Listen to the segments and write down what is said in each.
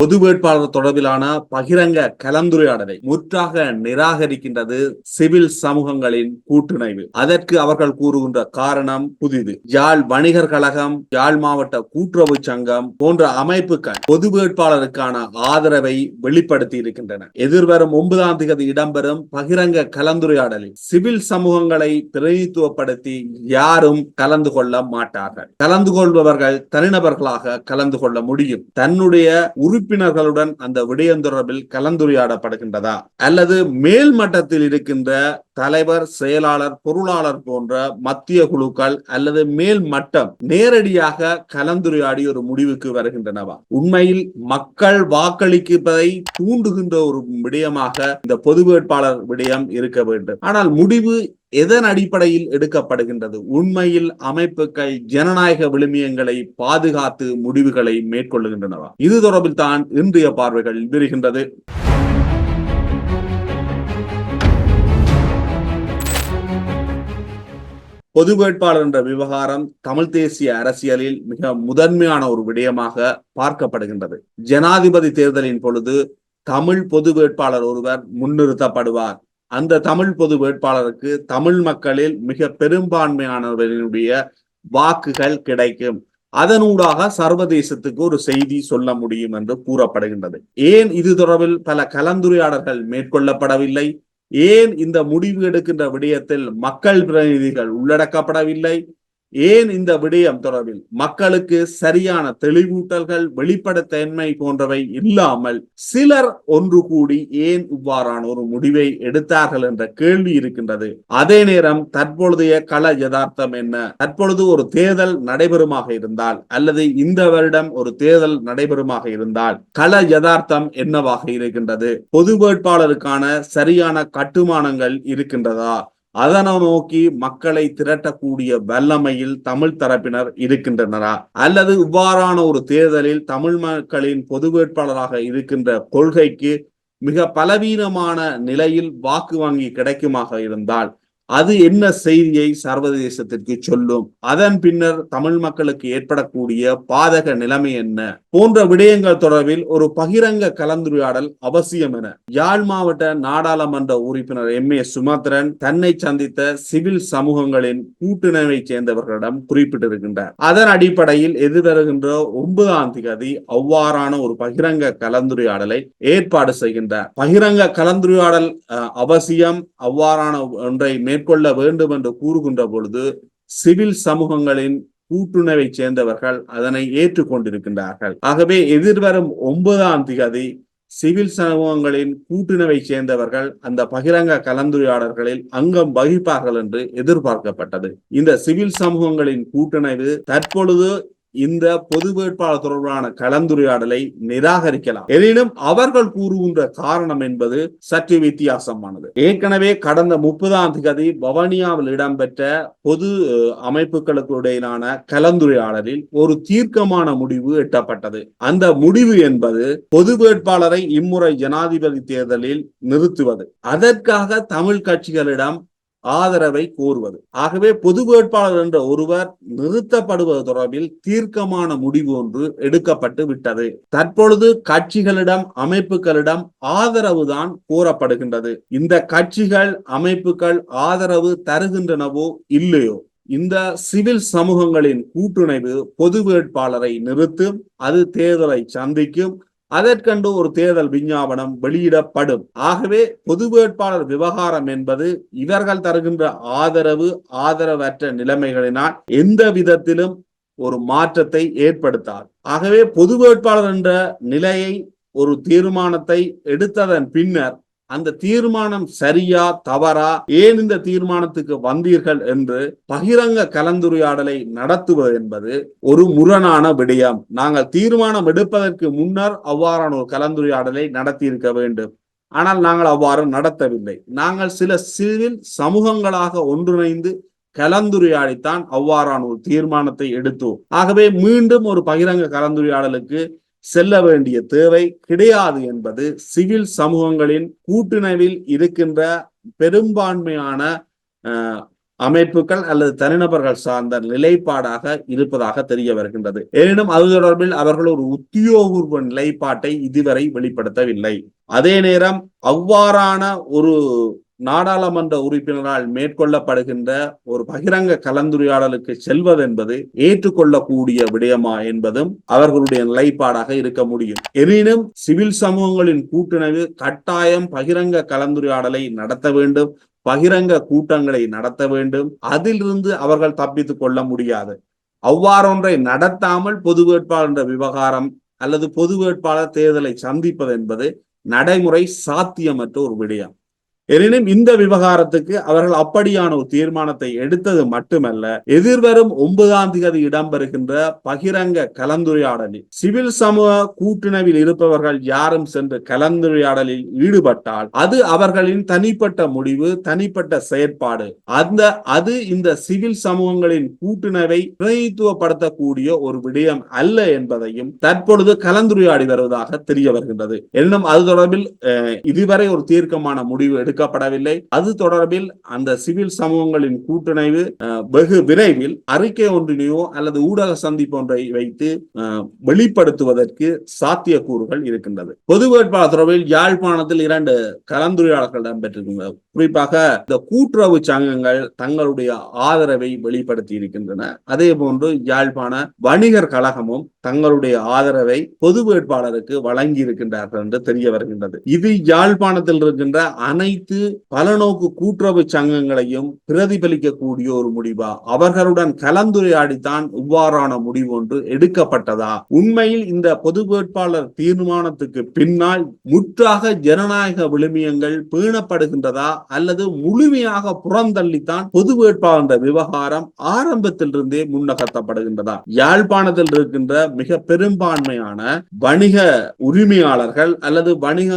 பொது வேட்பாளர் தொடர்பிலான பகிரங்க கலந்துரையாடலை முற்றாக நிராகரிக்கின்றது சிவில் சமூகங்களின் கூட்டுணைவு. அதற்கு அவர்கள் கூறுகின்ற காரணம் புதிது. யாழ் வணிகர் கழகம் யாழ் மாவட்ட கூட்டுறவு சங்கம் போன்ற அமைப்புகள் பொது வேட்பாளருக்கான ஆதரவை வெளிப்படுத்தி இருக்கின்றன எதிர்வரும் ஒன்பதாம் தேதி இடம்பெறும் பகிரங்க கலந்துரையாடலில் சிவில் சமூகங்களை பிரதிநிதித்துவப்படுத்தி யாரும் கலந்து கொள்ள மாட்டார்கள். கலந்து கொள்பவர்கள் தனிநபர்களாக கலந்து கொள்ள முடியும். தன்னுடைய உறுப்பு உறுப்பினர்களுடன் அந்த விடயம் தொடர்பில் கலந்துரையாடப்படுகின்றதா? அல்லது மேல் மட்டத்தில் இருக்கின்ற தலைவர் செயலாளர் பொருளாளர் போன்ற மத்திய குழுக்கள் அல்லது மேல் மட்டம் நேரடியாக கலந்துரையாடி ஒரு முடிவுக்கு வருகின்றனவா? உண்மையில் மக்கள் வாக்களிப்பதை தூண்டுகின்ற ஒரு விடயமாக இந்த பொது வேட்பாளர் விடயம் இருக்க வேண்டும். ஆனால் முடிவு எதன் அடிப்படையில் எடுக்கப்படுகின்றது? உண்மையில் அமைப்புகள் ஜனநாயக விழுமியங்களை பாதுகாத்து முடிவுகளை மேற்கொள்ளுகின்றனவா? இது தொடர்பில் தான் இன்றைய பார்வைகள் விரிகின்றது. பொது வேட்பாளர் என்ற விவகாரம் தமிழ் தேசிய அரசியலில் மிக முதன்மையான ஒரு விடயமாக பார்க்கப்படுகின்றது. ஜனாதிபதி தேர்தலின் பொழுது தமிழ் பொது வேட்பாளர் ஒருவர் முன்னிறுத்தப்படுவார். அந்த தமிழ் பொது வேட்பாளருக்கு தமிழ் மக்களில் மிக பெரும்பான்மையானவர்களுடைய வாக்குகள் கிடைக்கும். அதனூடாக சர்வதேசத்துக்கு ஒரு செய்தி சொல்ல முடியும் என்று கூறப்படுகின்றது. ஏன் இது தொடர்பில் பல கலந்துரையாடல்கள் மேற்கொள்ளப்படவில்லை? ஏன் இந்த முடிவு எடுக்கின்ற விடயத்தில் மக்கள் பிரதிநிதிகள் உள்ளடக்கப்படவில்லை? ஏன் இந்த விடயம் தொடர்பில்? மக்களுக்கு சரியான தெளிவூட்டல்கள் வெளிப்படத்தன்மை போன்றவை இல்லாமல் சிலர் ஒன்று கூடி ஏன் இவ்வாறான ஒரு முடிவை எடுத்தார்கள் என்ற கேள்வி இருக்கின்றது. அதே நேரம் தற்பொழுதைய கள யதார்த்தம் என்ன? தற்பொழுது ஒரு தேர்தல் நடைபெறுமாக இருந்தால் அல்லது இந்த வருடம் ஒரு தேர்தல் நடைபெறுமாக இருந்தால் கள யதார்த்தம் என்னவாக இருக்கின்றது? பொது வேட்பாளருக்கான சரியான கட்டுமானங்கள் இருக்கின்றதா? அதனை நோக்கி மக்களை திரட்டக்கூடிய வல்லமையில் தமிழ் தரப்பினர் இருக்கின்றனரா? அல்லது இவ்வாறான ஒரு தேர்தலில் தமிழ் மக்களின் பொது வேட்பாளராக இருக்கின்ற கொள்கைக்கு மிக பலவீனமான நிலையில் வாக்கு வங்கி கிடைக்குமாக இருந்தால் அது என்ன செய்தியை சர்வதேசத்திற்கு சொல்லும்? அதன் பின்னர் தமிழ் மக்களுக்கு ஏற்படக்கூடிய பாதக நிலைமை என்ன? போன்ற விடயங்கள் தொடர்பில் ஒரு பகிரங்க கலந்துரையாடல் அவசியம் என யாழ் மாவட்ட நாடாளுமன்ற உறுப்பினர் எம். ஏ. சுமத்ரன் தன்னை சந்தித்த சிவில் சமூகங்களின் கூட்டுணவை சேர்ந்தவர்களிடம் குறிப்பிட்டிருக்கின்றார். அதன் அடிப்படையில் எதிர்வருகின்ற ஒன்பதாம் தேதி அவ்வாறான ஒரு பகிரங்க கலந்துரையாடலை ஏற்பாடு செய்கின்றார். பகிரங்க கலந்துரையாடல் அவசியம். அவ்வாறான ஒன்றை மேற்கொள்ள வேண்டும் என்று கூறுகின்ற பொழுது சிவில் சமூகங்களின் கூட்டுணவை சேர்ந்தவர்கள் அதனை ஏற்றுக்கொண்டிருக்கின்றார்கள். ஆகவே எதிர்வரும் ஒன்பதாம் திகதி சிவில் சமூகங்களின் கூட்டுணவை சேர்ந்தவர்கள் அந்த பகிரங்க கலந்துரையாடல்களில் அங்கம் வகிப்பார்கள் என்று எதிர்பார்க்கப்பட்டது. இந்த சிவில் சமூகங்களின் கூட்டுணவு தற்பொழுது இந்த பொது வேட்பாளர் தொடர்பான கலந்துரையாடலை நிராகரிக்கலாம். எனினும் அவர்கள் கூறுகின்ற காரணம் என்பது சற்று வித்தியாசமானது. ஏற்கனவே கடந்த முப்பதாம் தேதி பவனியாவில் இடம்பெற்ற பொது அமைப்புகளுக்கு இடையிலான கலந்துரையாடலில் ஒரு தீர்க்கமான முடிவு எட்டப்பட்டது. அந்த முடிவு என்பது பொது வேட்பாளரை இம்முறை ஜனாதிபதி தேர்தலில் நிறுத்துவது. அதற்காக தமிழ் கட்சிகளிடம் ஆதரவை கூறுவது. ஆகவே பொது வேட்பாளர் என்ற ஒருவர் நிறுத்தப்படுவது தொடர்பில் தீர்க்கமான முடிவு ஒன்று எடுக்கப்பட்டு விட்டது. தற்பொழுது கட்சிகளிடம் அமைப்புகளிடம் ஆதரவு தான் கூறப்படுகின்றது. இந்த கட்சிகள் அமைப்புகள் ஆதரவு தருகின்றனவோ இல்லையோ இந்த சிவில் சமூகங்களின் கூட்டுணைவு பொது வேட்பாளரை நிறுத்தும் அது தேர்தலை சந்திக்கும் அதற்கண்டு ஒரு தேர்தல் விஞ்ஞாபனம் வெளியிடப்படும். ஆகவே பொது வேட்பாளர் விவகாரம் என்பது இவர்கள் தருகின்ற ஆதரவு ஆதரவற்ற நிலைமைகளினால் எந்த விதத்திலும் ஒரு மாற்றத்தை ஏற்படுத்தார் ஆகவே பொது வேட்பாளர் என்ற நிலையை ஒரு தீர்மானத்தை எடுத்ததன் பின்னர் அந்த தீர்மானம் சரியா தவறா ஏன் இந்த தீர்மானத்துக்கு வந்தீர்கள் என்று பகிரங்க கலந்துரையாடலை நடத்துவது என்பது ஒரு முரணான விடயம். நாங்கள் தீர்மானம் எடுப்பதற்கு முன்னர் அவ்வாறான ஒரு கலந்துரையாடலை நடத்தியிருக்க வேண்டும். ஆனால் நாங்கள் அவ்வாறு நடத்தவில்லை. நாங்கள் சில சிவில் சமூகங்களாக ஒன்றிணைந்து கலந்துரையாடித்தான் அவ்வாறான ஒரு தீர்மானத்தை எடுத்தோம். ஆகவே மீண்டும் ஒரு பகிரங்க கலந்துரையாடலுக்கு செல்ல வேண்டிய தேவை கிடையாது என்பது சிவில் சமூகங்களின் கூட்டுணவில் இருக்கின்ற பெரும்பான்மையான அமைப்புகள் அல்லது தனிநபர்கள் சார்ந்த நிலைப்பாடாக இருப்பதாக தெரிய வருகின்றது. எனினும் அது தொடர்பில் அவர்கள் ஒரு உத்தியோகபூர்வ நிலைப்பாட்டை இதுவரை வெளிப்படுத்தவில்லை. அதே நேரம் அவ்வாறான ஒரு நாடாளுமன்ற உறுப்பினரால் மேற்கொள்ளப்படுகின்ற ஒரு பகிரங்க கலந்துரையாடலுக்கு செல்வதென்பது ஏற்றுக்கொள்ளக்கூடிய விடயமா என்பதும் அவர்களுடைய நிலைப்பாடாக இருக்க முடியும். எனினும் சிவில் சமூகங்களின் கூட்டுணர்வு கட்டாயம் பகிரங்க கலந்துரையாடலை நடத்த வேண்டும் பகிரங்க கூட்டங்களை நடத்த வேண்டும். அதிலிருந்து அவர்கள் தப்பித்துக் கொள்ள முடியாது. அவ்வாறொன்றை நடத்தாமல் பொது வேட்பாளர் என்ற விவகாரம் அல்லது பொது வேட்பாளர் தேர்தலை சந்திப்பது என்பது நடைமுறை சாத்தியமற்ற ஒரு விடயம். எனினும் இந்த விவகாரத்துக்கு அவர்கள் அப்படியான ஒரு தீர்மானத்தை எடுத்தது மட்டுமல்ல எதிர்வரும் ஒன்பதாம் தேதி இடம்பெறுகின்ற பகிரங்க கலந்துரையாடலில் சிவில் சமூக கூட்டுணவில் இருப்பவர்கள் யாரும் சென்று கலந்துரையாடலில் ஈடுபட்டால் அது அவர்களின் தனிப்பட்ட முடிவு தனிப்பட்ட செயற்பாடு. அந்த அது இந்த சிவில் சமூகங்களின் கூட்டுணவை பிரதிநிதித்துவப்படுத்தக்கூடிய ஒரு விடயம் அல்ல என்பதையும் தற்பொழுது கலந்துரையாடி வருவதாக தெரிய வருகின்றது. எனினும் அது தொடர்பில் இதுவரை ஒரு தீர்க்கமான முடிவு எடுக்க எடுக்கப்படவில்லை அது தொடர்பில் அந்த சிவில் சமூகங்களின் கூட்டுணைவு வெகு விரைவில் அறிக்கை ஒன்றினையோ அல்லது ஊடக சந்திப்பு ஒன்றை வைத்து வெளிப்படுத்துவதற்கு சாத்தியக்கூறுகள் இருக்கின்றது. பொது வேட்பாளர் தொடர்பில் யாழ்ப்பாணத்தில் இரண்டு கலந்துரையாடல்கள் இடம்பெற்றிருக்கின்றன. குறிப்பாக இந்த கூட்டுறவு சங்கங்கள் தங்களுடைய ஆதரவை வெளிப்படுத்தி இருக்கின்றன. அதே போன்று யாழ்ப்பாண வணிகர் கழகமும் தங்களுடைய ஆதரவை பொது வேட்பாளருக்கு வழங்கி இருக்கின்றார்கள் என்று தெரிய வருகின்றது. இது யாழ்ப்பாணத்தில் இருக்கின்ற அனைத்து பலநோக்கு கூட்டுறவு சங்கங்களையும் பிரதிபலிக்கக்கூடிய ஒரு முடிவா? அவர்களுடன் கலந்துரையாடித்தான் இவ்வாறான முடிவு ஒன்று எடுக்கப்பட்டதா? உண்மையில் இந்த பொது வேட்பாளர் தீர்மானத்துக்கு பின்னால் முற்றாக ஜனநாயக விழுமியங்கள் பேணப்படுகின்றதா? அல்லது முழுமையாக புறந்தள்ளித்தான் பொது வேட்பாளர் விவகாரம் ஆரம்பத்தில் இருந்தே முன்னகர்த்தப்படுகின்றதா? யாழ்ப்பாணத்தில் இருக்கின்ற மிக பெரும்பான்மையான வணிக உரிமையாளர்கள் அல்லது வணிக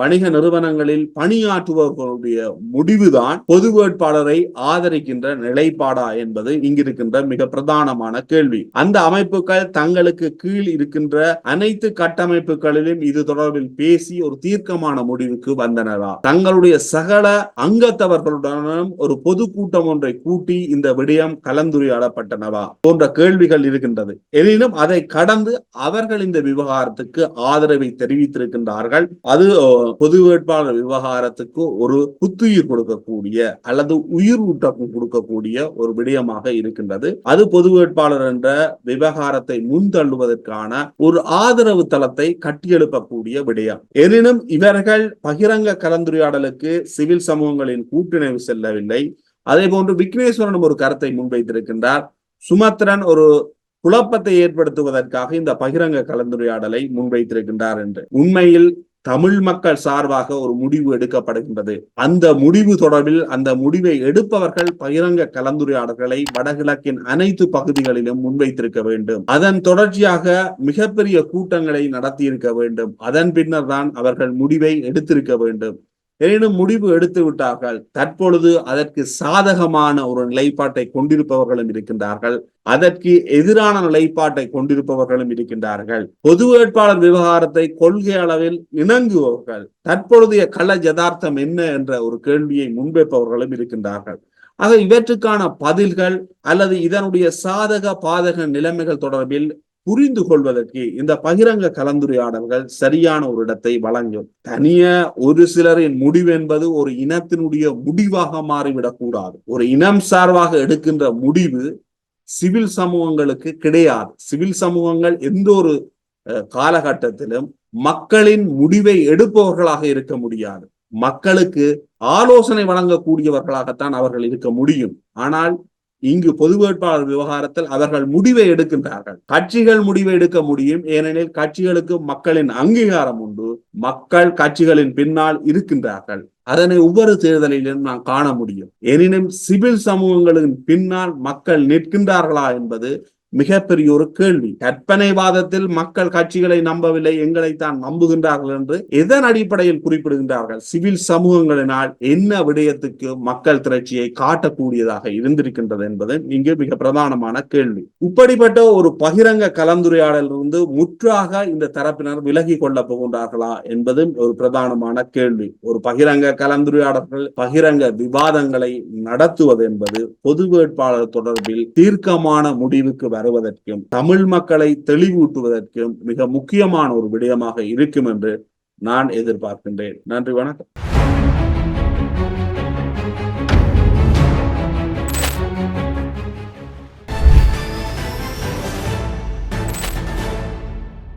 வணிக நிறுவனங்களில் பணியாற்றுபவர்களுடைய முடிவுதான் பொது வேட்பாளரை ஆதரிக்கின்ற நிலைப்பாடா என்பது இங்கிருக்கின்ற மிக பிரதானமான கேள்வி. அந்த அமைப்புகள் தங்களுக்கு கீழ் இருக்கின்ற அனைத்து கட்டமைப்புகளிலும் இது தொடர்பில் பேசி ஒரு தீர்க்கமான முடிவுக்கு வந்தனரா. தங்களுடைய சகல அங்கத்தவர்களுடனும் ஒரு பொதுக்கூட்டம் ஒன்றை கூட்டி இந்த விடயம் கலந்துரையாடப்பட்டனவா போன்ற கேள்விகள் இருக்கின்றது. எனினும் அதை கடந்து அவர்கள் இந்த விவகாரத்துக்கு ஆதரவை தெரிவித்திருக்கின்றார்கள். அது பொது வேட்பாளர் விவகாரத்துக்கு ஒரு புத்துயிர் கொடுக்கக்கூடிய அல்லது உயிர் ஊட்டம் கொடுக்கக்கூடிய ஒரு விடயமாக இருக்கின்றது. அது பொது வேட்பாளர் என்ற விவகாரத்தை முன்தள்ளுவதற்கான ஒரு ஆதரவு தளத்தை கட்டியெழுப்பக்கூடிய விடயம். எனினும் இவர்கள் பகிரங்க கலந்துரையாடலுக்கு சிவில் சமூகங்களின் கூட்டிணைவு செல்லவில்லை. அதே போன்று விக்னேஸ்வரன் ஒரு கருத்தை முன்வைத்திருக்கின்றார். சுமத்ரன் ஒரு குழப்பத்தை ஏற்படுத்துவதற்காக இந்த பகிரங்க கலந்துரையாடலை முன்வைத்திருக்கின்றார் என்று. உண்மையில் தமிழ் மக்கள் சார்பாக ஒரு முடிவு எடுக்கப்படுகின்றது. அந்த முடிவு தொடர்பில் அந்த முடிவை எடுப்பவர்கள் பகிரங்க கலந்துரையாடல்களை வடகிழக்கின் அனைத்து பகுதிகளிலும் முன்வைத்திருக்க வேண்டும். அதன் தொடர்ச்சியாக மிகப்பெரிய கூட்டங்களை நடத்தியிருக்க வேண்டும். அதன் பின்னர் தான் அவர்கள் முடிவை எடுத்திருக்க வேண்டும். எனினும் முடிவு எடுத்து விட்டார்கள். தற்பொழுது அதற்கு சாதகமான ஒரு நிலைப்பாட்டை கொண்டிருப்பவர்களும் இருக்கின்றார்கள். அதற்கு எதிரான நிலைப்பாட்டை கொண்டிருப்பவர்களும் இருக்கின்றார்கள். பொது வேட்பாளர் விவகாரத்தை கொள்கை அளவில் இணங்குபவர்கள். தற்பொழுதைய கள ஜதார்த்தம் என்ன என்ற ஒரு கேள்வியை முன்வைப்பவர்களும் இருக்கின்றார்கள். ஆக இவற்றுக்கான பதில்கள் அல்லது இதனுடைய சாதக பாதக நிலைமைகள் தொடர்பில் புரிந்து கொள்வதற்கு இந்த பகிரங்க கலந்துரையாடல்கள் சரியான ஒரு இடத்தை வழங்கும். தனிய ஒரு சிலரின் முடிவு என்பது ஒரு இனத்தினுடைய முடிவாக மாறிவிடக் கூடாது ஒரு இனம் சார்பாக எடுக்கின்ற முடிவு சிவில் சமூகங்களுக்கு கிடையாது. சிவில் சமூகங்கள் எந்த ஒரு காலகட்டத்திலும் மக்களின் முடிவை எடுப்பவர்களாக இருக்க முடியாது. மக்களுக்கு ஆலோசனை வழங்கக்கூடியவர்களாகத்தான் அவர்கள் இருக்க முடியும். ஆனால் இங்கு பொது வேட்பாளர் விவகாரத்தில் அவர்கள் முடிவை எடுக்கின்றார்கள். கட்சிகள் முடிவை எடுக்க முடியும். ஏனெனில் கட்சிகளுக்கு மக்களின் அங்கீகாரம் உண்டு. மக்கள் கட்சிகளின் பின்னால் இருக்கின்றார்கள். அதனை ஒவ்வொரு தேர்தலிலும் நாம் காண முடியும். எனினும் சிவில் சமூகங்களின் பின்னால் மக்கள் நிற்கின்றார்களா என்பது மிகப்பெரிய ஒரு கேள்வி. கற்பனைவாதத்தில் மக்கள் கட்சிகளை நம்பவில்லை எங்களைத்தான் நம்புகின்றார்கள் என்று எதன் அடிப்படையில் குறிப்பிடுகின்றார்கள்? சிவில் சமூகங்களினால் என்ன விடயத்துக்கு மக்கள் திரட்சியை காட்டக்கூடியதாக இருந்திருக்கின்றது என்பது இங்கு மிக பிரதானமான கேள்வி. இப்படிப்பட்ட ஒரு பகிரங்க கலந்துரையாடலிருந்து முற்றாக இந்த தரப்பினர் விலகி கொள்ளப் போகின்றார்களா என்பதும் ஒரு பிரதானமான கேள்வி. ஒரு பகிரங்க கலந்துரையாடல்கள் பகிரங்க விவாதங்களை நடத்துவது என்பது பொது வேட்பாளர் தொடர்பில் தீர்க்கமான முடிவுக்கு தருவதற்கும் தமிழ் மக்களை தெளிவூட்டுவதற்கும் மிக முக்கியமான ஒரு விடயமாக இருக்கும் என்று நான் எதிர்பார்க்கின்றேன். நன்றி வணக்கம்.